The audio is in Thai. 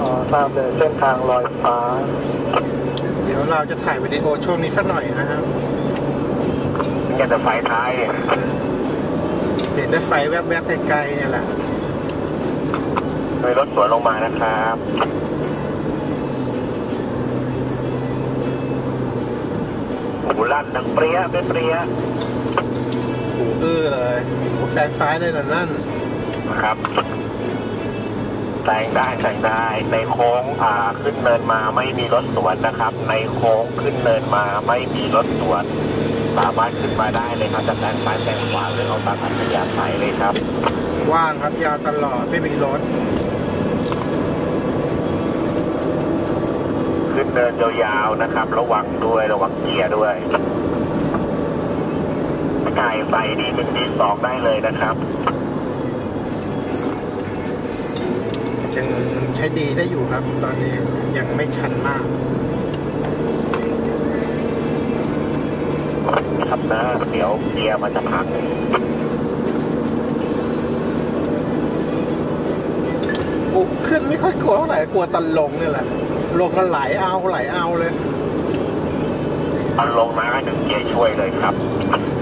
อ๋อทราบเลยเส้นทางลอยฟ้า เดี๋ยวเราจะถ่ายวิดีโอช่วงนี้สักหน่อยนะครับแกจะไฟท้ายเนี่ยเห็นได้ไฟแวบๆไกลๆเนี่ยแหละมีรถสวนลงมานะครับหูลั่นดังเปรี้ยเป็นเปรี้ยหูอื้อเลยหูแฟนซ้ายเลยนะนั่นนะครับ แซงได้แซงได้ ในโค้งอ่าขึ้นเนินมาไม่มีรถสวนนะครับ ในโค้งขึ้นเนินมาไม่มีรถสวน สามารถขึ้นมาได้เลยครับจะแซงซ้ายแซงขวาหรือเอาตามอัธยาศัยเลยครับ ว่างครับยาวตลอดไม่มีรถ ขึ้นเนินยาวๆนะครับ ระวังด้วยระวังเกียร์ด้วยไก่ใส่ดีหนึ่งดีสองได้เลยนะครับ ใช้ดีได้อยู่ครับ ตอนนี้ยังไม่ชันมาก ครับนะเดี๋ยวเกียร์มันจะพังกูขึ้นไม่ค่อยกลัวเท่าไหร่กลัวตอนลงเนี่ยแหละ ลงมันไหลเอาไหลเอาเลยเอาลงมาให้หนึ่งเกียร์ช่วยเลยครับอ